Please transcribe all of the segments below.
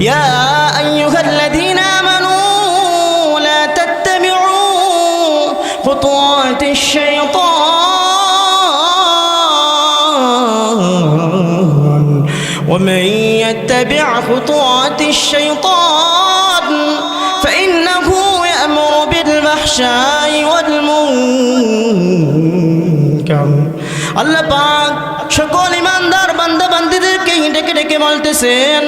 يا أيها الذين آمنوا لا تتبعوا خطوات الشيطان ومن يتبع خطوات الشيطان فإنه يأمر بالفحشاء والمنكر আল্লাহ পাক সকল ইমানদার বান্দা বান্দিদেরকে ডেকে ডেকে বলতেছেন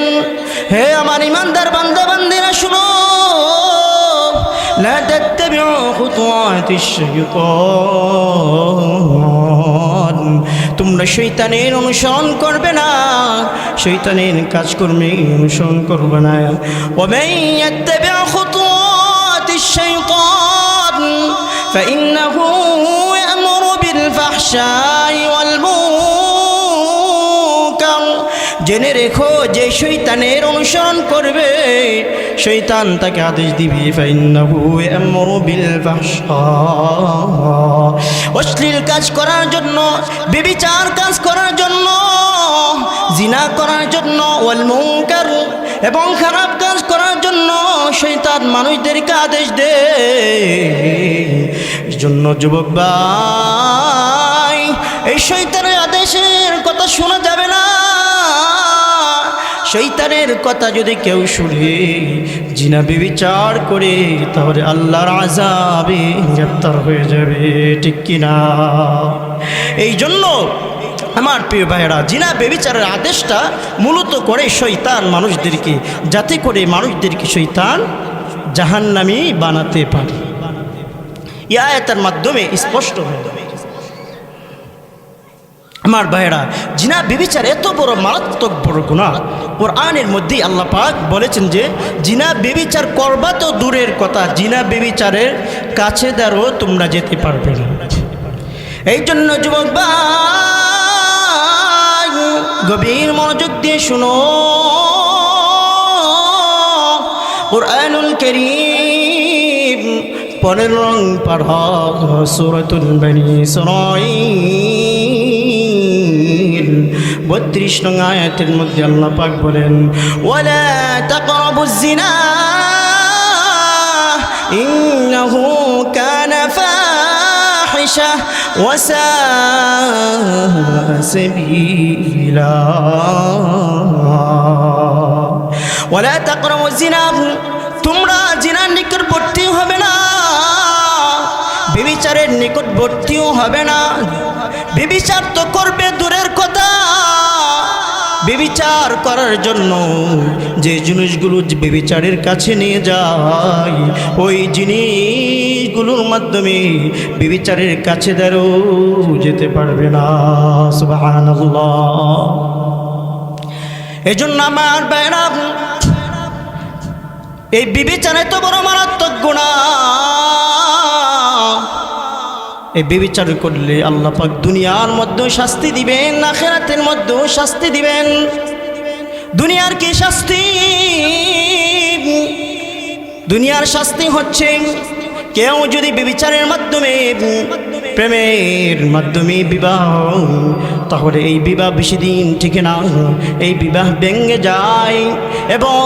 হে আমার ইমানদার বান্দা বান্দিরা শুনো لا تتبعوا خطوات الشيطان তোমরা শৈতানের অনুসরণ করবে না শৈতানের কাজকর্মে অনুসরণ করবে না ومن يتبع خطوات الشيطان فإنه يأمر بالفحشاء জেনে রেখো যে শৈতানের অনুসরণ করবে। শৈতান তাকে আদেশ দিবে অশ্লীল কাজ করার জন্য, বেবিচার কাজ করার জন্য, জিনা করার জন্য ওয়াল মুনকার এবং খারাপ কাজ করার জন্য শৈতান মানুষদেরকে আদেশ দে। জন্য যুবক ভাই, এই শৈতানের আদেশের কথা শোনা যাবে না। শৈতানের কথা যদি কেউ শুনে জিনা বিবিচার করে, তাহলে আল্লাহর আজাবে গ্রেপ্তার হয়ে যাবে, ঠিক কিনা? এই জন্য আমার প্রিয় ভাইয়েরা জিনা বেবিচারের আদেশটা মূলত করে শৈতান মানুষদেরকে, যাতে করে মানুষদেরকে শৈতান জাহান্নামি বানাতে পারে। ইয়াতের মাধ্যমে স্পষ্ট হয়ে আমার ভাইয়েরা, জিনা বেবিচার এত বড় মারাত্মক বড় গুণা ওর আনের মধ্যেই আল্লাহ পাক বলেছেন যে, জিনা বেবিচার করবা তো দূরের কথা, জিনা বেবিচারের কাছে দ্বারও তোমরা যেতে পারবে না। এই জন্য যুবক ভাই, গভীর মনোযোগ দিয়ে শুনো। কোরআনুল করিম পরের রং পাড়া সুরতুল বনি সরাইল বত্রিশ নং আয়াতের মধ্যে আল্লাহ পাক বলেন, ওয়ালা তাকরাবুজ জিনা ইন্নাহু তোমরা জিনার নিকটবর্তী হবে না। বিবিচারের নিকটবর্তীও হবে না। বিবিচার তো করবে বিবিচার করার জন্য যে জিনিসগুলো বিবিচারের কাছে নিয়ে যায়, ওই জিনিসগুলোর মাধ্যমে বিবিচারের কাছে দ্বারও যেতে পারবে না। সুবহানাল্লাহ। এজন্য আমার বাইরা এই বিবেচনা তো বড় মারাত্মক গুণা এই বিবেচনা করলে আল্লাহ পাক দুনিয়ার মধ্যেও শাস্তি দিবেন, আখেরাতের মধ্যেও শাস্তি দিবেন। দুনিয়ার কি শাস্তি? দুনিয়ার শাস্তি হচ্ছে কেউ যদি বিবিচারের মাধ্যমে, প্রেমের মাধ্যমে বিবাহ, তাহলে এই বিবাহ বেশি দিন ঠিক না। এই বিবাহ ভেঙে যায় এবং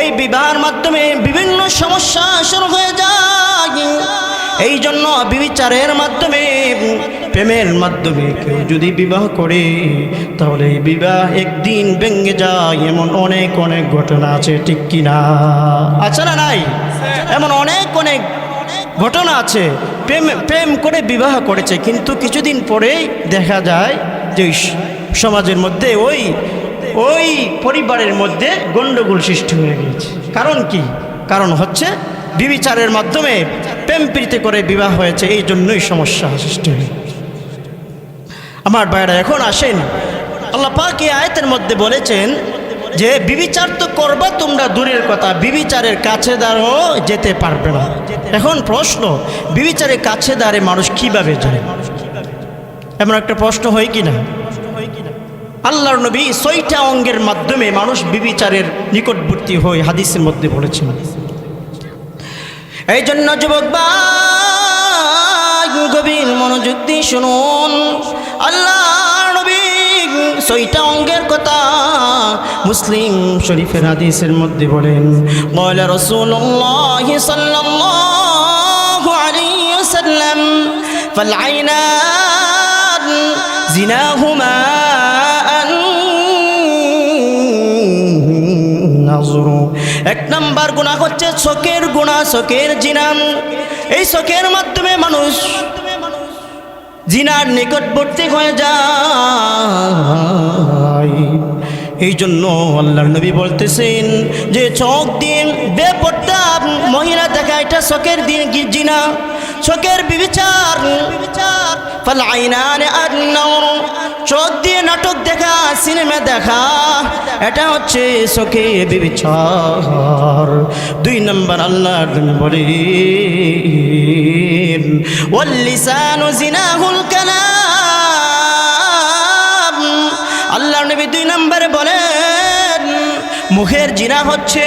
এই বিবাহের মাধ্যমে বিভিন্ন সমস্যা শুরু হয়ে যায়। এই জন্য বিবিচারের মাধ্যমে, প্রেমের মাধ্যমে কেউ যদি বিবাহ করে, তাহলে এই বিবাহ একদিন ভেঙে যায়। এমন অনেক অনেক ঘটনা আছে, ঠিক কিনা আছে না নাই? এমন অনেক অনেক ঘটনা আছে। প্রেম প্রেম করে বিবাহ করেছে, কিন্তু কিছুদিন পরেই দেখা যায় যে সমাজের মধ্যে ওই ওই পরিবারের মধ্যে গণ্ডগোল সৃষ্টি হয়ে গিয়েছে। কারণ কি? কারণ হচ্ছে বিবিচারের মাধ্যমে প্রেম প্রীতি করে বিবাহ হয়েছে, এই জন্যই সমস্যা সৃষ্টি হয়ে। আমার ভাইরা এখন আসেন। আল্লাহ পাক আয়তের মধ্যে বলেছেন যে, বিবিচার তো করবা তোমরা দূরের কথা, বিবিচারের কাছে দাঁড়ও যেতে পারবে না। এখন প্রশ্ন, বিবিচারের কাছে দাঁড়ে মানুষ কীভাবে যায়? এমন একটা প্রশ্ন হয় কি না আল্লাহর নবী ছয়টা অঙ্গের মাধ্যমে মানুষ বিবিচারের নিকটবর্তী হয়ে হাদিসের মধ্যে বলেছেন। এই জন্য যুবক বা গভীর মনোযোগ দিয়ে শুনুন। আল্লাহ নবী অঙ্গের কথা মুসলিম শরীফের আদিসের মধ্যে বলেন, বলে রসুল্লাহ জিনা হুমা নাম্বার গুণা হচ্ছে চোখের গুণা চোখের জিনাম। এই চোখের মাধ্যমে মানুষ জিনার নিকটবর্তী হয়ে যায়। এই জন্য আল্লাহর নবী বলতেছেন যে, চোখ দিয়ে বেপর্দা মহিলা দেখা, এটা চোখের দিন জিনা? চোখের বিবিচার চোখ দিয়ে নাটক দেখা, সিনেমা দেখা, এটা হচ্ছে চোখে বিবিচার দুই নম্বর আল্লাহ বলেন, ওয়াল্লিসানু কালাম। আল্লাহ নবী দুই নম্বরে বলেন, মুখের জিনা হচ্ছে,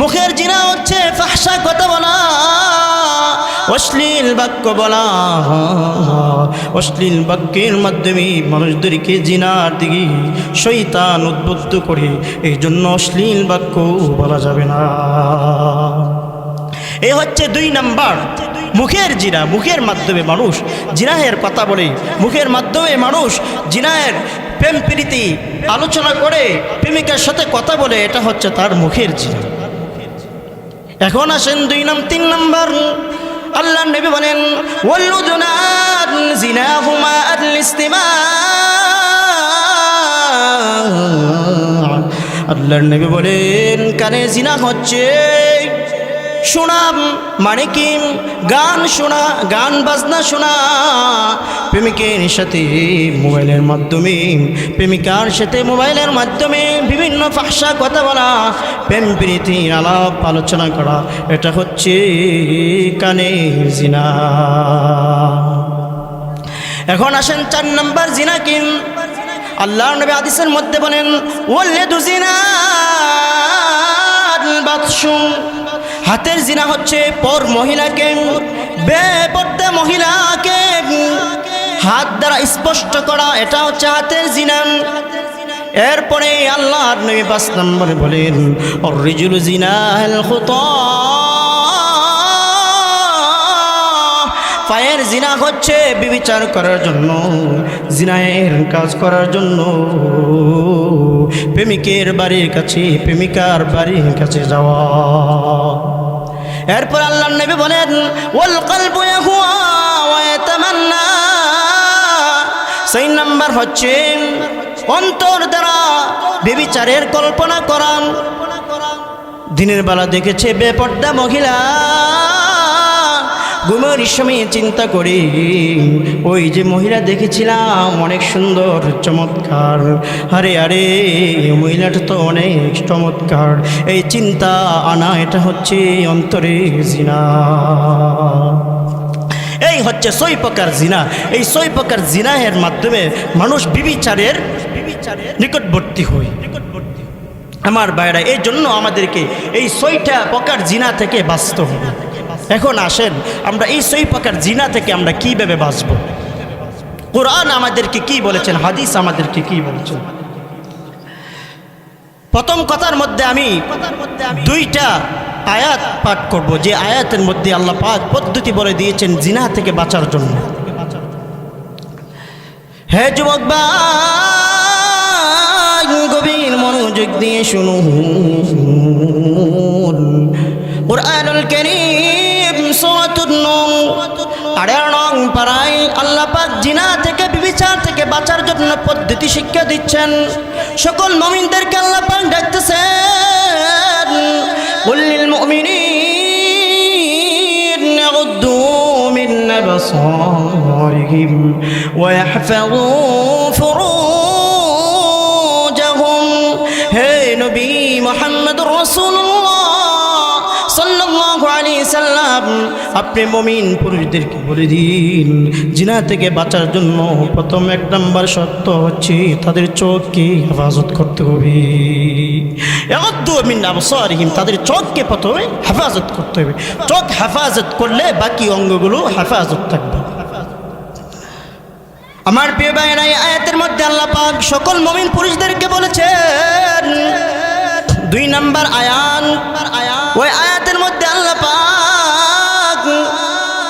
মুখের জিনা হচ্ছে ফাহসা কথা বলা। অশ্লীল বাক্য বলা অশ্লীল বাক্যের মাধ্যমে মানুষদেরকে জিনার দিকে শৈতান উদ্বুদ্ধ করে এই জন্য অশ্লীল বাক্য বলা যাবে না। এ হচ্ছে দুই নাম্বার। মুখের জিনা, মুখের মাধ্যমে মানুষ জিনাহের কথা বলে। মুখের মাধ্যমে মানুষ জিনাহের প্রেম প্রীতি আলোচনা করে, প্রেমিকার সাথে কথা বলে, এটা হচ্ছে তার মুখের জিনা। এখন আসেন দুই নাম, তিন নাম্বার। আল্লাহ নবী বলেন ওয়াল্লুদুনাত জিনাহুমা আল-ইস্তিমা আল্লাহর নবী বলেন কানে জিনা হচ্ছে। শোনা মানে কি গান শোনা, গান বাজনা শোনা। প্রেমিকের সাথে মোবাইলের মাধ্যমে, প্রেমিকার সাথে মোবাইলের মাধ্যমে বিভিন্ন ভাষা কথা বলা, প্রেম প্রীতি আলাপ আলোচনা করা, এটা হচ্ছে কানে জিনা। এখন আসেন চার নম্বর জিনা কি আল্লাহ নবী আদিসের মধ্যে বলেন ওল্লে দুজিনা বাদশুম হাতের জিনা হচ্ছে পর মহিলাকে বেপর্দা মহিলাকে। হাত দ্বারা স্পষ্ট করা, এটা হচ্ছে হাতের জিনা। এরপরে আল্লাহ নবী পাঁচ নম্বরে বলেন অরিজুল জিনা পায়ের জিনা হচ্ছে বিবিচার করার জন্য, জিনায়ের কাজ করার জন্য। প্রেমিকের বাড়ির কাছে, প্রেমিকার বাড়ির কাছে যাওয়া। এরপর আল্লাহ নবী বলেন ওল কল্প সেই নাম্বার হচ্ছে অন্তর দ্বারা বেবিচারের কল্পনা করান দিনের বেলা দেখেছে বেপর্দা মহিলা। ঘুমের সময় চিন্তা করি। ওই যে মহিলা দেখেছিলাম, অনেক সুন্দর, চমৎকার। আরে আরে, মহিলাটা তো অনেক চমৎকার। এই চিন্তা আনা, এটা হচ্ছে অন্তরে জিনা। এই হচ্ছে সই প্রকার জিনা। এই সই প্রকার জিনাহের মাধ্যমে মানুষ বিবিচারের নিকটবর্তী হয়। আমার বাইরা এই জন্য আমাদেরকে এই সইটা প্রকার জিনা থেকে বাঁচতে হবে। এখন আসেন, আমরা এই সই প্রকার জিনা থেকে আমরা কীভাবে বাঁচব? কোরআন আমাদেরকে কি বলেছেন? হাদিস আমাদেরকে কি বলেছেন? প্রথম কথার মধ্যে আমি দুইটা আয়াত পাঠ করব, যে আয়াতের মধ্যে আল্লাহ পাক পদ্ধতি বলে দিয়েছেন জিনা থেকে বাঁচার জন্য। হে যুবক গভীর মনোযোগ দিয়ে শুনুন। কোরআনুল করিম সূরাতুন নূর। আরে রং পাড়ায় আল্লাহ পাক জিনা থেকে, বিবিচার থেকে বাঁচার জন্য পদ্ধতি শিক্ষা দিচ্ছেন। সকল মুমিনদেরকে আল্লাহ পাক ডাকতেছেন। কুল্লিল মুমিনিন ইয়াগুদ্দু মিন আপনি মমিন পুরুষদেরকে বলে দিন। জিনা থেকে বাঁচার জন্য প্রথম এক নম্বর শর্ত হচ্ছে তাদের চোখকে হেফাজত করতে হবে। তাদের চোখকে প্রথমে হেফাজত করতে হবে। চোখ হেফাজত করলে বাকি অঙ্গগুলো হেফাজত থাকবে। আমার প্রিয় ভাইয়েরা আয়াতের মধ্যে আল্লাহ পাক সকল মমিন পুরুষদেরকে বলেছেন, দুই নাম্বার আয়ান ওই আয়াতের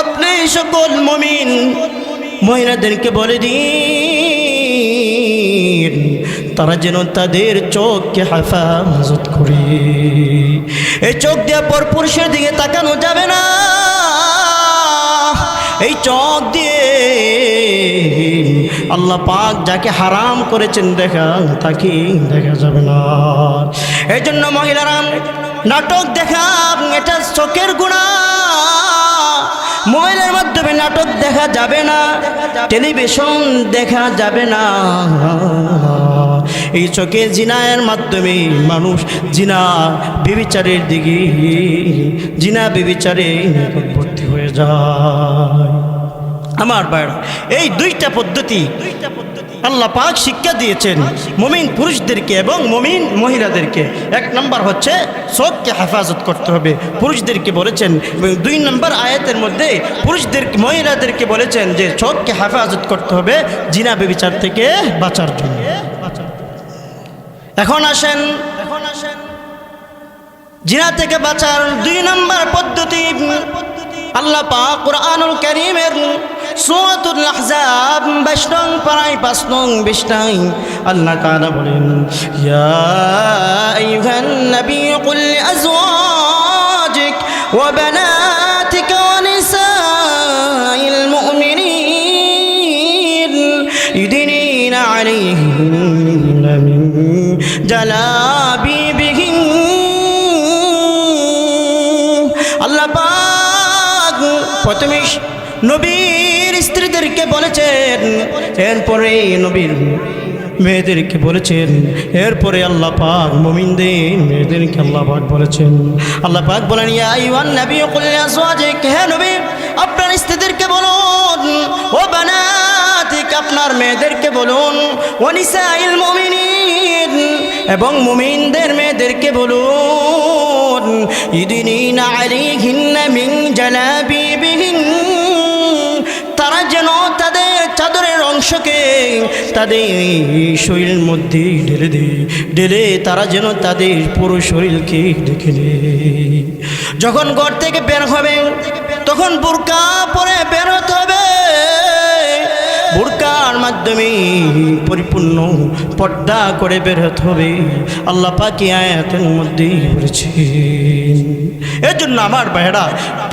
আপনি সকল মমিন মহিলাদেরকে বলে দিন, তারা যেন তাদের চোখকে হেফাজত করে। এই চোখ দিয়ে পর পুরুষের দিকে তাকানো যাবে না। এই চক দিয়ে আল্লাহ পাক যাকে হারাম করেছেন দেখা, তাকে দেখা যাবে না। এই জন্য মহিলারা, নাটক দেখা, এটা চোখের গুণা। মোবাইলের মাধ্যমে নাটক দেখা যাবে না, টেলিভিশন দেখা যাবে না। এই চোখে জিনায়ের মাধ্যমে মানুষ জিনা, বিবিচারের দিকে, জিনা, বিবিচারে হয়ে যায়। আমার বাইরা এই দুইটা পদ্ধতি আল্লাহ পাক শিক্ষা দিয়েছেন মমিন পুরুষদেরকে এবং মমিন মহিলাদেরকে। এক নম্বর হচ্ছে চোখকে হেফাজত করতে হবে। পুরুষদেরকে বলেছেন, এবং দুই নম্বর আয়াতের মধ্যে পুরুষদের, মহিলাদেরকে বলেছেন যে চোখকে হেফাজত করতে হবে জিনা বেবিচার থেকে বাঁচার জন্য। এখন আসেন এখন আসেন। জিনা থেকে বাঁচার দুই নম্বর পদ্ধতি। আল্লাহ পাক কোরআনুল কারীমের সূরাতুল আহজাব 22 নং পারায় 5 নং 20 নং আল্লাহ তাআলা বলেন, ইয়া আইয়ুহান নবী, কুল লিআজওয়াজিক ওয়া বানাতিকা ওয়া নিসাইল মুমিনিন। ইউদিনিনা আলাইহিন্না মিন জালাবিবিহিন নবীর স্ত্রীদেরকে বলেছেন, এরপরে নবীর মেয়েদেরকে বলেছেন, এরপরে আল্লাহ পাক মুমিনদের মেয়েদেরকে আল্লাহ পাক বলেছেন। আল্লাহ পাক বলেন, ইয়া আইয়ুহান নবী, কুল লিআজওয়াজিক হে নবী, আপনার স্ত্রীদেরকে বলুন, ও বানাতিক আপনার মেয়েদেরকে বলুন, ও নিসাইল মুমিনিন এবং মুমিনদের মেয়েদেরকে বলুন ইদিনী নারী ইদিনিনা আলাইহিন্না মিন জালাবিবিহিন অংশকে তাদের শরীরের মধ্যে ঢেলে দেয় ঢেলে তারা যেন তাদের পুরো শরীরকে দেখে নেয় যখন ঘর থেকে বের হবে, তখন বোরকা পরে বের হতে হবে। বোরকার মাধ্যমে পরিপূর্ণ পর্দা করে বের হতে হবে। আল্লাহ পাকি আয়াতের মধ্যেই বলেছেন এর জন্য আমার ভাইয়েরা,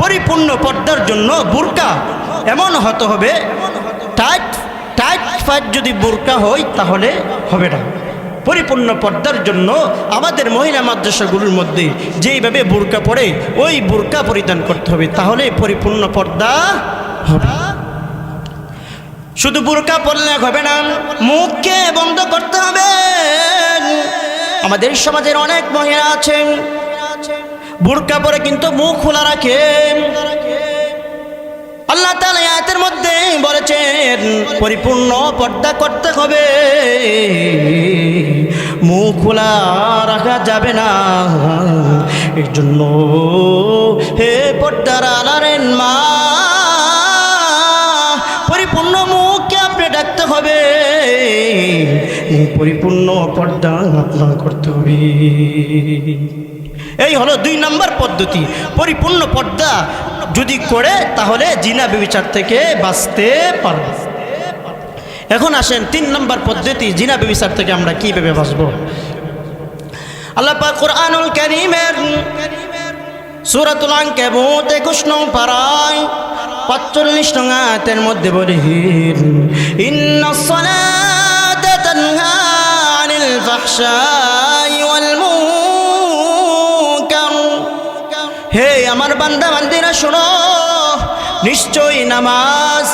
পরিপূর্ণ পর্দার জন্য বোরকা এমন হতে হবে, টাইট টাইট ফাইট যদি বোরকা হয়, তাহলে হবে না। পরিপূর্ণ পর্দার জন্য আমাদের মহিলা মাদ্রাসাগুলোর মধ্যে যেইভাবে বোরকা পরে, ওই বোরকা পরিধান করতে হবে, তাহলে পরিপূর্ণ পর্দা হবে। শুধু বোরকা পরলে হবে না, মুখকে বন্ধ করতে হবে। আমাদের সমাজের অনেক মহিলা আছেন, বোরকা পরে কিন্তু মুখ খোলা রাখে আল্লাহ আয়াতের মধ্যে বলেছেন, পরিপূর্ণ পর্দা করতে হবে। মুখ খোলা রাখা যাবে না। এর জন্য হে পর্দার আলারেন মা, পরিপূর্ণ মুখকে আপনি ডাকতে হবে। পরিপূর্ণ পর্দা আপনার করতে হবে এই হলো দুই নম্বর পদ্ধতি। পরিপূর্ণ পর্দা যদি করে, তাহলে জিনা বেবিচার থেকে বাঁচতে পারবে। এখন আসেন তিন নম্বর পদ্ধতি, জিনা বিবিচার থেকে আমরা কীভাবে বাঁচব? আল্লাহ কোরআনুল কারীমের সূরাতুল আনকাবুত 21 নং পারায় 45 নং আয়াতের মধ্যে বলে ইন্নাস সালাতা তানহা الفحشاء والمنكر هي يا مر بندا بندنا شنو নিশ্চয়ই নামাজ।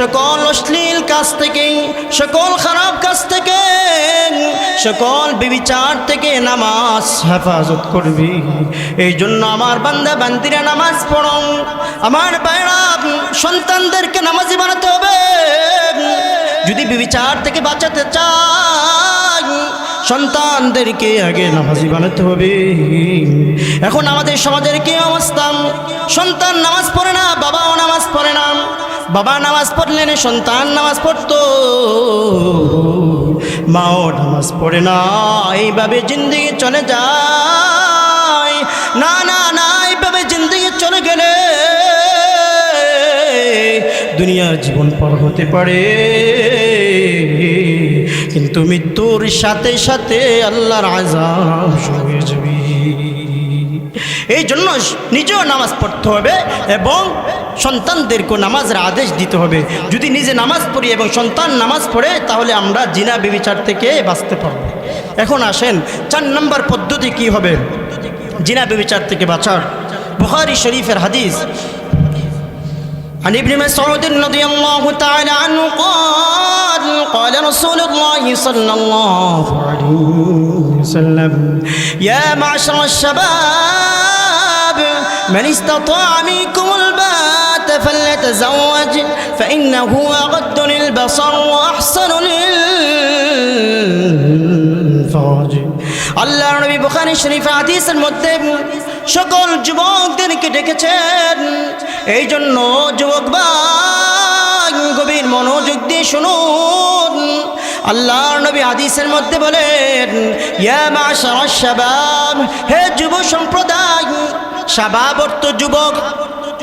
সকল অশ্লীল কাজ থেকে সকল খারাপ কাজ থেকে সকল বিবিচার থেকে নামাজ হেফাজত করবি। এই জন্য আমার বান্দা, বান্দিরা নামাজ পড়ো আমার বাইরা সন্তানদেরকে নামাজি বানাতে হবে। যদি বিবিচার থেকে বাঁচাতে চাই সন্তানদেরকে আগে নামাজি বানাতে হবে। এখন আমাদের সমাজের কি অবস্থা? সন্তান নামাজ পড়ে না, বাবাও নামাজ পড়ে না। বাবা নামাজ পড়লেন সন্তান নামাজ পড়তো। মাও নামাজ পড়ে না, এইভাবে জিন্দগি চলে যায়। না না না, এইভাবে জিন্দগি চলে গেলে দুনিয়ার জীবন পর হতে পারে। কিন্তু মৃত্যুর সাথে সাথে আল্লাহর আজাব শুরু হয়ে যাবে এই জন্য নিজেও নামাজ পড়তে হবে এবং সন্তানদেরকে নামাজের আদেশ দিতে হবে যদি নিজে নামাজ পড়ি এবং সন্তান নামাজ পড়ে তাহলে আমরা জিনা বেবিচার থেকে বাঁচতে পারবো এখন আসেন চার নম্বর পদ্ধতি কি হবে জিনা বেবিচার থেকে বাঁচার বুখারি শরীফের হাদিস عن ابن مسعود رضي الله تعالى عنه قال قال رسول الله صلى الله عليه وسلم يا معشر الشباب من استطاع منكم البات فليتزوج فإنه أغض للبصر وأحسن للفرج আল্লাহ নবী বুখারী শরীফ হাদিসের মধ্যে সকল যুবকদেরকে ডেকেছেন এই জন্য যুবক ভাই গভীর মনোযোগ দিয়ে শুনুন। আল্লাহ নবী হাদিসের মধ্যে বলেন হে যুব সম্প্রদায়, শাবাব অর্থ যুবক।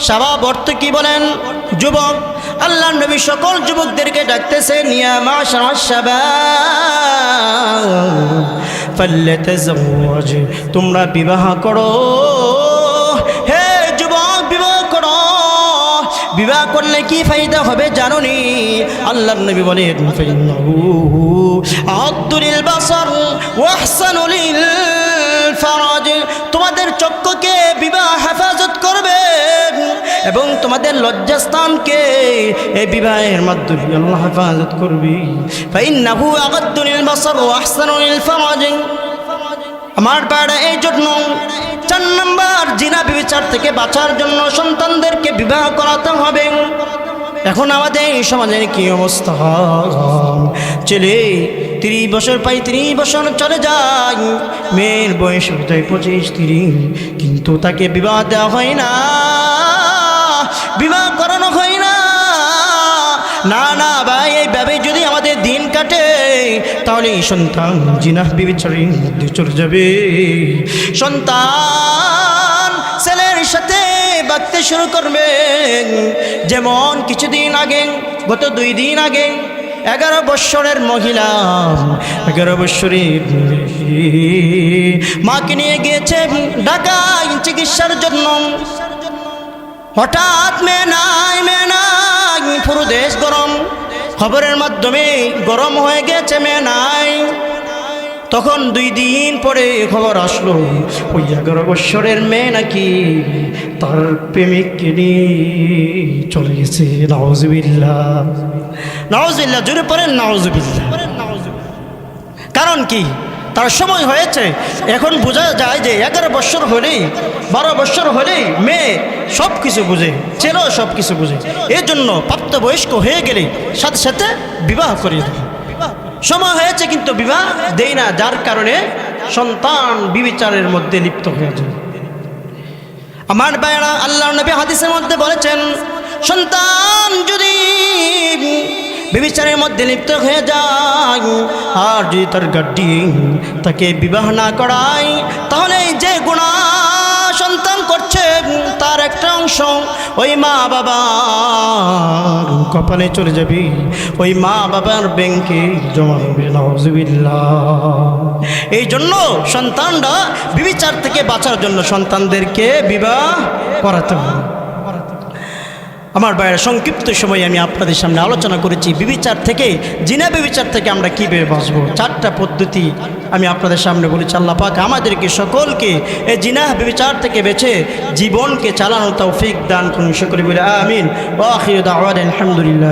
শাবাব অর্থ কি বলেন? যুবক। আল্লাহ নবী সকল যুবকদেরকে ইয়া মাশারাশ শাবাব, ফাল্লাতাজাওয়াজ, তোমরা বিবাহ করো। বিবাহ করলে কি ফায়দা হবে জানো নি আল্লাহ নবী ফারাজ। তোমাদের চক্ষুকে বিবাহ হেফাজত করবে এবং তোমাদের লজ্জাস্থানকে এই বিবাহের মাধ্যমে আল্লাহ হেফাজত করবে। আমার পাড়া এই জন্য চার নম্বর, জিনা বিবিচার থেকে বাঁচার জন্য সন্তানদেরকে বিবাহ করাতে হবে। এখন আমাদের এই সমাজের কি অবস্থা? ছেলে তিরিশ বছর পাই তিরিশ বছর চলে যায়। মেয়ের বয়স হয়ে পঁচিশ, তিরিশ। কিন্তু তাকে বিবাহ দেওয়া হয় না। বিবাহ করানো হয় না। না না ভাই, এইভাবে যদি আমাদের দিন কাটে তাহলে এই সন্তান জিনাহ বিবিচারের মধ্যে চলে যাবে। সন্তান ছেলের সাথে বাঁচতে শুরু করবে। যেমন কিছুদিন আগে, গত দুই দিন আগে, এগারো বৎসরের মহিলা, এগারো বৎসরের মাকে নিয়ে গিয়েছে ঢাকায় চিকিৎসার জন্য। হঠাৎ মে নাই মে নাই, পুরো দেশ গরম। খবরের মাধ্যমে গরম হয়ে গেছে মে নাই তখন দুই দিন পরে খবর আসলো, ওই এগারো বৎসরের মেয়ে নাকি তার প্রেমিককে নিয়ে চলে গেছে। নওয়াজবিল্লা নওয়াজবিল্লা জুড়ে পড়েন নওয়াজবিল্লা কারণ কি? তার সময় হয়েছে। এখন বোঝা যায় যে এগারো বৎসর হলেই, বারো বৎসর হলেই মেয়ে সব কিছু বুঝে, ছেলেও সব কিছু বুঝে। এর জন্য প্রাপ্তবয়স্ক হয়ে গেলে সাথে সাথে বিবাহ করিয়ে দেবে। সময় হয়েছে কিন্তু বিবাহ দেই না, যার কারণে সন্তান বিবিচারের মধ্যে লিপ্ত হয়ে যায়। আমার ভাইয়েরা আল্লাহ নবী হাদিসের মধ্যে বলেছেন, সন্তান যদি বিবিচারের মধ্যে লিপ্ত হয়ে যায়। আর যদি তার গাড্ডি তাকে বিবাহ না করায়, তাহলে যে গুণা সন্তান করছে, তার একটা অংশ ওই মা বাবা কপালে চলে যাবি। ওই মা বাবার ব্যাংকে জমা হবে এই জন্য সন্তানরা বিবিচার থেকে বাঁচার জন্য সন্তানদেরকে বিবাহ করাতে হবে। আমার বাইরে সংক্ষিপ্ত সময়ে আমি আপনাদের সামনে আলোচনা করেছি বিবিচার থেকে, জিনা বিবিচার থেকে আমরা কীভাবে বাঁচবো? চারটা পদ্ধতি আমি আপনাদের সামনে বলেছি, আল্লাহ পাক আমাদেরকে সকলকে এই জিনা বিবিচার থেকে বেছে জীবনকে চালানো তৌফিক দান করুন। সকলে বলে, আমিন। ও আলহামদুলিল্লাহ